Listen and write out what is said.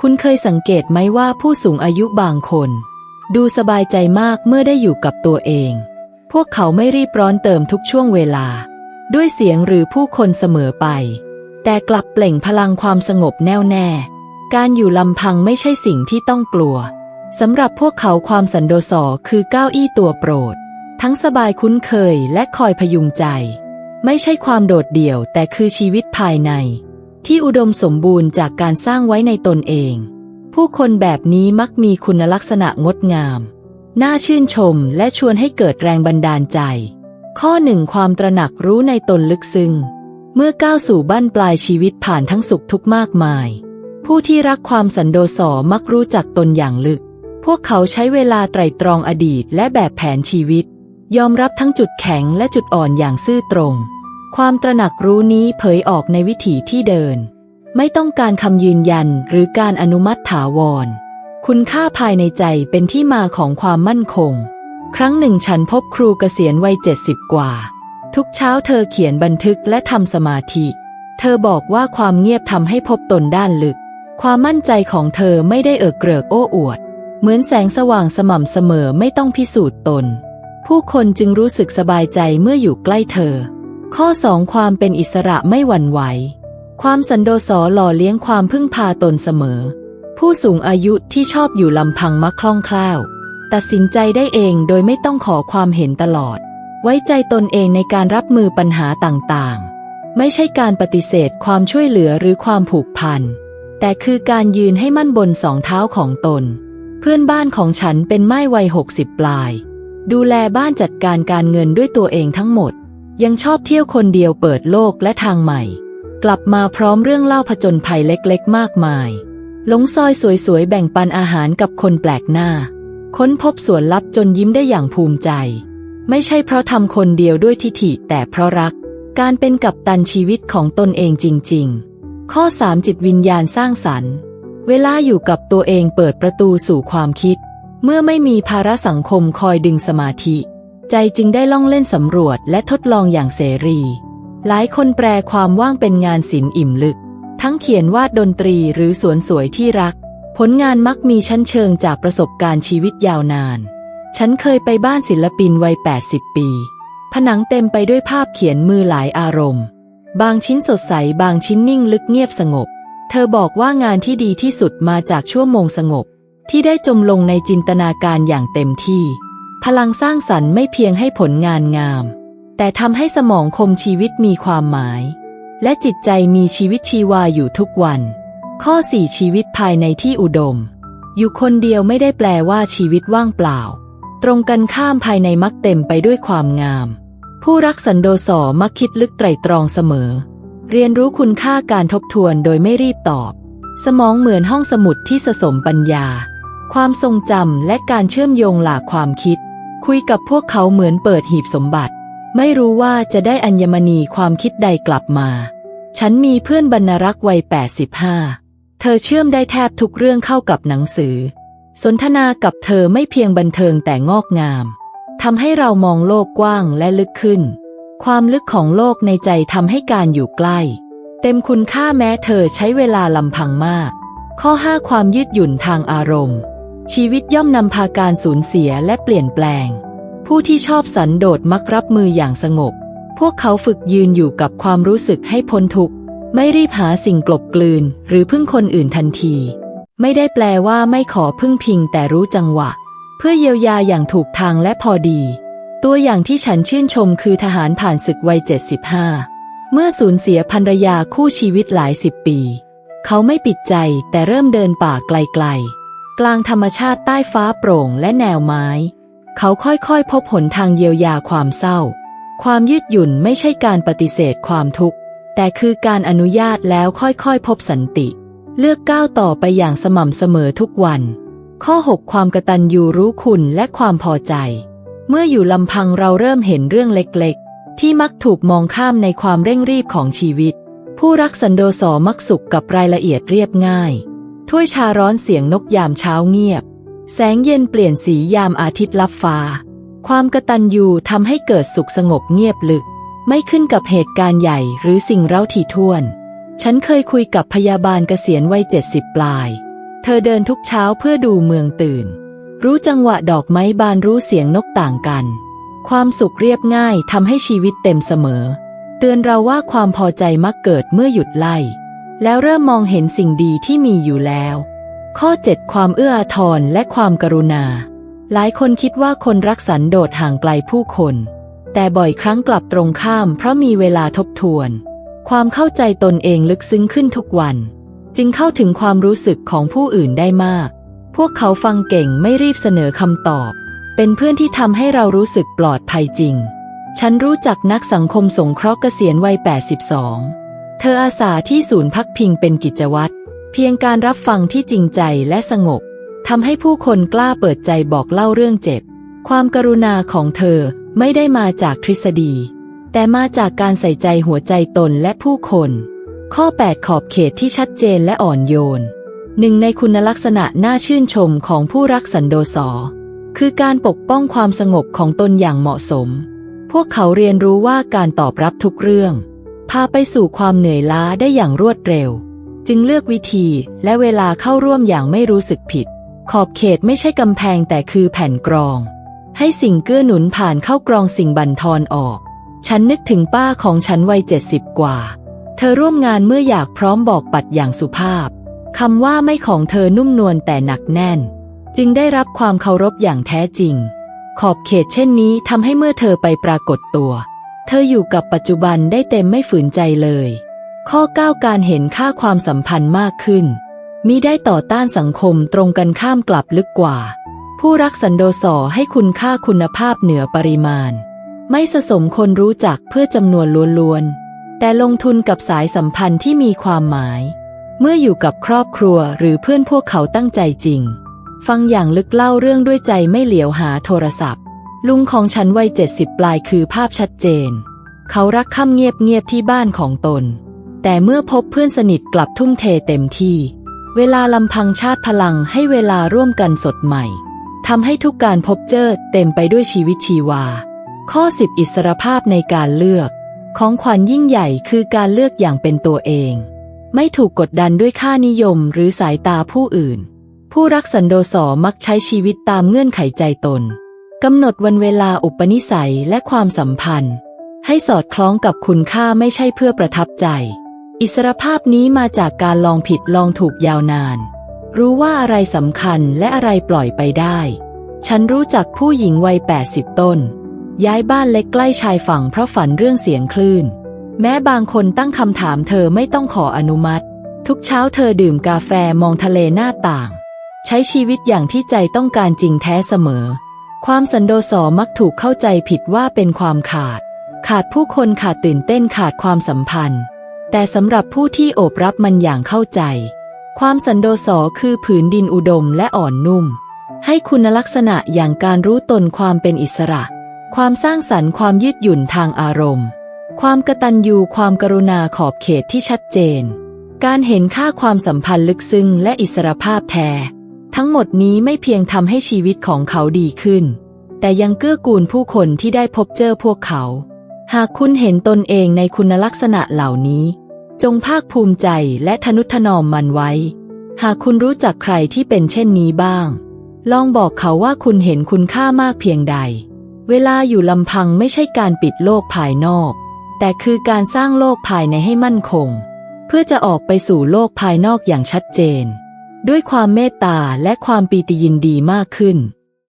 คุณเคยสังเกตไหมว่าผู้สูงอายุบางคน ดูสบายใจมากเมื่อได้อยู่กับตัวเอง พวกเขาไม่รีบร้อนเติมทุกช่วงเวลา ด้วยเสียงหรือผู้คนเสมอไป แต่กลับเปล่งพลังความสงบแน่วแน่ การอยู่ลำพังไม่ใช่สิ่งที่ต้องกลัวสำหรับพวกเขาความสันโดษอคือเก้าอี้ตัวโปรด ทั้งสบายคุ้นเคยและคอยพยุงใจ ไม่ใช่ความโดดเดี่ยวแต่คือชีวิตภายใน ที่อุดมสมบูรณ์จากการสร้างไว้ในตนเอง ผู้คนแบบนี้มักมีคุณลักษณะงดงาม น่าชื่นชมและชวนให้เกิดแรงบันดาลใจ ข้อหนึ่งความตระหนักรู้ในตนลึกซึ้งเมื่อก้าวสู่บ้านปลายชีวิตผ่านทั้งสุขทุกข์มากมาย ผู้ที่รักความสันโดษมักรู้จักตนอย่างลึก พวกเขาใช้เวลาไตร่ตรองอดีตและแบบแผนชีวิต ยอมรับทั้งจุดแข็งและจุดอ่อนอย่างซื่อตรง ความตระหนักรู้นี้เผยออกในวิถีที่เดิน ไม่ต้องการคำยืนยันหรือการอนุมัติถาวร คุณค่าภายในใจเป็นที่มาของความมั่นคง ครั้งหนึ่งฉันพบครูเกษียณวัยเจ็ดสิบกว่า ทุกเช้าเธอเขียนบันทึกและทำสมาธิ เธอบอกว่าความเงียบทำให้พบตนด้านลึก ความมั่นใจของเธอไม่ได้เอิกเกริกโอ้อวด เหมือนแสงสว่างสม่ำเสมอไม่ต้องพิสูจน์ตน ผู้คนจึงรู้สึกสบายใจเมื่ออยู่ใกล้เธอ ข้อสองความเป็นอิสระไม่หวั่นไหว ความสันโดษหล่อเลี้ยงความพึ่งพาตนเสมอ ผู้สูงอายุที่ชอบอยู่ลำพังมักคล่องแคล่ว ตัดสินใจได้เองโดยไม่ต้องขอความเห็นตลอด ไว้ใจตนเองในการรับมือปัญหาต่างๆ ไม่ใช่การปฏิเสธความช่วยเหลือหรือความผูกพัน แต่คือการยืนให้มั่นบนสองเท้าของตน เพื่อนบ้านของฉันเป็นไม้วัยหกสิบปลาย ดูแลบ้านจัดการการเงินด้วยตัวเองทั้งหมด ยังชอบเที่ยวคนเดียวเปิดโลกและทางใหม่ กลับมาพร้อมเรื่องเล่าผจญภัยเล็กๆ มากมายหลงซอยสวยๆ แบ่งปันอาหารกับคนแปลกหน้า ค้นพบสวนลับจนยิ้มได้อย่างภูมิใจ ไม่ใช่เพราะทำคนเดียวด้วยทิฐิแต่เพราะรัก การเป็นกัปตันชีวิตของตนเองจริง ๆ ข้อ 3 จิตวิญญาณสร้างสรรค์ เวลาอยู่กับตัวเองเปิดประตูสู่ความคิด เมื่อไม่มีภาระสังคมคอยดึงสมาธิ ใจจึงได้ล่องเล่นสำรวจและทดลองอย่างเสรี หลายคนแปลความว่างเป็นงานศิลป์อิ่มลึก ทั้งเขียนวาดดนตรีหรือสวนสวยที่รัก ผลงานมักมีชั้นเชิงจากประสบการณ์ชีวิตยาวนาน ฉันเคยไปบ้านศิลปินวัย 80 ปี ผนังเต็มไปด้วยภาพเขียนมือหลายอารมณ์ บางชิ้นสดใสบางชิ้นนิ่งลึกเงียบสงบ เธอบอกว่างานที่ดีที่สุดมาจากชั่วโมงสงบ ที่ได้จมลงในจินตนาการอย่างเต็มที่ พลังสร้างสรรค์ไม่เพียงให้ผลงานงาม แต่ทำให้สมองคมชีวิตมีความหมาย และจิตใจมีชีวิตชีวาอยู่ทุกวัน ข้อ 4 ชีวิตภายในที่อุดม อยู่คนเดียวไม่ได้แปลว่าชีวิตว่างเปล่า ตรงกันข้ามภายในมักเต็มไปด้วยความงาม ผู้รักสันโดษอมักคิดลึกไตรตรองเสมอ เรียนรู้คุณค่าการทบทวนโดยไม่รีบตอบ สมองเหมือนห้องสมุดที่สะสมปัญญา ความทรงจำและการเชื่อมโยงหลากความคิด คุยกับพวกเขาเหมือนเปิดหีบสมบัติ ไม่รู้ว่าจะได้อัญมณีความคิดใดกลับมา ฉันมีเพื่อนบรรณรักษ์วัย 85 เธอเชื่อมได้แทบทุกเรื่องเข้ากับหนังสือ สนทนากับเธอไม่เพียงบันเทิงแต่งอกงามทำให้เรามองโลกกว้างและลึกขึ้น ความลึกของโลกในใจทำให้การอยู่ใกล้ เต็มคุณค่าแม้เธอใช้เวลาลำพังมาก ข้อ 5 ความยืดหยุ่นทางอารมณ์ ชีวิตย่อมนำพาการสูญเสียและเปลี่ยนแปลง ผู้ที่ชอบสันโดษมักรับมืออย่างสงบ พวกเขาฝึกยืนอยู่กับความรู้สึกให้พ้นทุกข์ ไม่รีบหาสิ่งกลบกลืน หรือพึ่งคนอื่นทันที ไม่ได้แปลว่าไม่ขอพึ่งพิงแต่รู้จังหวะ เพื่อเยียวยาอย่างถูกทางและพอดี ตัวอย่างที่ฉันชื่นชมคือทหารผ่านศึกวัย 75 เมื่อสูญเสียภรรยาคู่ชีวิตหลายสิบปี เขาไม่ปิดใจแต่เริ่มเดินป่าไกลๆ กลางธรรมชาติใต้ฟ้าโปร่งและแนวไม้ เขาค่อยๆ พบหนทางเยียวยาความเศร้า ความยืดหยุ่นไม่ใช่การปฏิเสธความทุกข์ แต่คือการอนุญาตแล้วค่อยๆ พบสันติ เลือกก้าวต่อไปอย่างสม่ำเสมอทุกวัน ข้อ 6 ความกตัญญูรู้คุณและความพอใจ เมื่ออยู่ลำพังเราเริ่มเห็นเรื่องเล็กๆ ที่มักถูกมองข้ามในความเร่งรีบของชีวิต ผู้รักสันโดษมักสุขกับรายละเอียดเรียบง่าย ถ้วยชาร้อนเสียงนกยามเช้าเงียบ แสงเย็นเปลี่ยนสียามอาทิตย์ลับฟ้า ความกระตัญญูทำให้เกิดสุขสงบเงียบลึก ไม่ขึ้นกับเหตุการณ์ใหญ่หรือสิ่งเร้าถี่ถ้วน ฉันเคยคุยกับพยาบาลเกษียณวัยเจ็ดสิบปลาย เธอเดินทุกเช้าเพื่อดูเมืองตื่น รู้จังหวะดอกไม้บานรู้เสียงนกต่างกัน ความสุขเรียบง่ายทำให้ชีวิตเต็มเสมอ เตือนเราว่าความพอใจมักเกิดเมื่อหยุดไล่ แล้วเริ่มมองเห็นสิ่งดีที่มีอยู่แล้ว ข้อ 7 ความเอื้ออาทรและความกรุณา หลายคนคิดว่าคนรักสันโดษห่างไกลผู้คน แต่บ่อยครั้งกลับตรงข้ามเพราะมีเวลาทบทวน ความเข้าใจตนเองลึกซึ้งขึ้นทุกวัน จึงเข้าถึงความรู้สึกของผู้อื่นได้มาก พวกเขาฟังเก่งไม่รีบเสนอคำตอบ เป็นเพื่อนที่ทำให้เรารู้สึกปลอดภัยจริง ฉันรู้จักนักสังคมสงเคราะห์เกษียณวัย 82 ธออาสาที่ศูนย์พักพิงเป็นกิจวัตร เพียงการรับฟังที่จริงใจและสงบทำให้ผู้คนกล้าเปิดใจบอกเล่าเรื่องเจ็บ ความกรุณาของเธอไม่ได้มาจากทฤษฎี แต่มาจากการใส่ใจหัวใจตนและผู้คน ข้อ 8 ขอบเขตที่ชัดเจนและอ่อนโยน หนึ่งในคุณลักษณะน่าชื่นชมของผู้รักสันโดษอคือการปกป้องความสงบของตนอย่างเหมาะสม พวกเขาเรียนรู้ว่าการตอบรับทุกเรื่องาไปสู่ความเหนื่อยล้าได้อย่างรวดเร็ว จึงเลือกวิธีและเวลาเข้าร่วมอย่างไม่รู้สึกผิด ขอบเขตไม่ใช่กำแพงแต่คือแผ่นกรอง ให้สิ่งเกื้อหนุนผ่านเข้ากรองสิ่งบั่นทอนออก ฉันนึกถึงป้าของฉันวัยเจ็ดสิบกว่า เธอร่วมงานเมื่ออยากพร้อมบอกปัดอย่างสุภาพคำว่าไม่ของเธอนุ่มนวลแต่หนักแน่น จึงได้รับความเคารพอย่างแท้จริง ขอบเขตเช่นนี้ทำให้เมื่อเธอไปปรากฏตัว เธออยู่กับปัจจุบันได้เต็มไม่ฝืนใจเลย ข้อ 9 การเห็นค่าความสัมพันธ์มากขึ้นมิได้ต่อต้านสังคมตรงกันข้ามกลับลึกกว่า ผู้รักสันโดษอให้คุณค่าคุณภาพเหนือปริมาณ ไม่สะสมคนรู้จักเพื่อจำนวนล้วนๆ แต่ลงทุนกับสายสัมพันธ์ที่มีความหมาย เมื่ออยู่กับครอบครัวหรือเพื่อนพวกเขาตั้งใจจริง ฟังอย่างลึกเล่าเรื่องด้วยใจไม่เหลียวหาโทรศัพท์ ลุงของฉันวัยเจ็ดสิบปลายคือภาพชัดเจน เขารักค่ำเงียบๆที่บ้านของตน แต่เมื่อพบเพื่อนสนิทกลับทุ่มเทเต็มที่ เวลาลำพังชาติพลังให้เวลาร่วมกันสดใหม่ทำให้ทุกการพบเจอเต็มไปด้วยชีวิตชีวา ข้อ 10 อิสรภาพในการเลือก ของขวัญยิ่งใหญ่คือการเลือกอย่างเป็นตัวเอง ไม่ถูกกดดันด้วยค่านิยมหรือสายตาผู้อื่น ผู้รักสันโดษมักใช้ชีวิตตามเงื่อนไขใจตน กำหนดวันเวลาอุปนิสัยและความสัมพันธ์ ให้สอดคล้องกับคุณค่าไม่ใช่เพื่อประทับใจ อิสรภาพนี้มาจากการลองผิดลองถูกยาวนาน รู้ว่าอะไรสำคัญและอะไรปล่อยไปได้ ฉันรู้จักผู้หญิงวัย 80 ต้น ย้ายบ้านเล็กใกล้ชายฝั่งเพราะฝันเรื่องเสียงคลื่น แม้บางคนตั้งคำถามเธอไม่ต้องขออนุมัติ ทุกเช้าเธอดื่มกาแฟมองทะเลหน้าต่าง ใช้ชีวิตอย่างที่ใจต้องการจริงแท้เสมอ ความสันโดษมักถูกเข้าใจผิดว่าเป็นความขาด ขาดผู้คนขาดตื่นเต้นขาดความสัมพันธ์ แต่สำหรับผู้ที่โอบรับมันอย่างเข้าใจ ความสันโดษคือผืนดินอุดมและอ่อนนุ่ม ให้คุณลักษณะอย่างการรู้ตนความเป็นอิสระ ความสร้างสรรค์ความยืดหยุ่นทางอารมณ์ ความกตัญญูความกรุณาขอบเขตที่ชัดเจน การเห็นค่าความสัมพันธ์ลึกซึ้งและอิสรภาพแท้ ทั้งหมดนี้ไม่เพียงทำให้ชีวิตของเขาดีขึ้น แต่ยังเกื้อกูลผู้คนที่ได้พบเจอพวกเขา หากคุณเห็นตนเองในคุณลักษณะเหล่านี้ จงภาคภูมิใจและทนุถนอมมันไว้ หากคุณรู้จักใครที่เป็นเช่นนี้บ้าง ลองบอกเขาว่าคุณเห็นคุณค่ามากเพียงใด เวลาอยู่ลำพังไม่ใช่การปิดโลกภายนอก แต่คือการสร้างโลกภายในให้มั่นคง เพื่อจะออกไปสู่โลกภายนอกอย่างชัดเจน ด้วยความเมตตาและความปีติยินดีมากขึ้น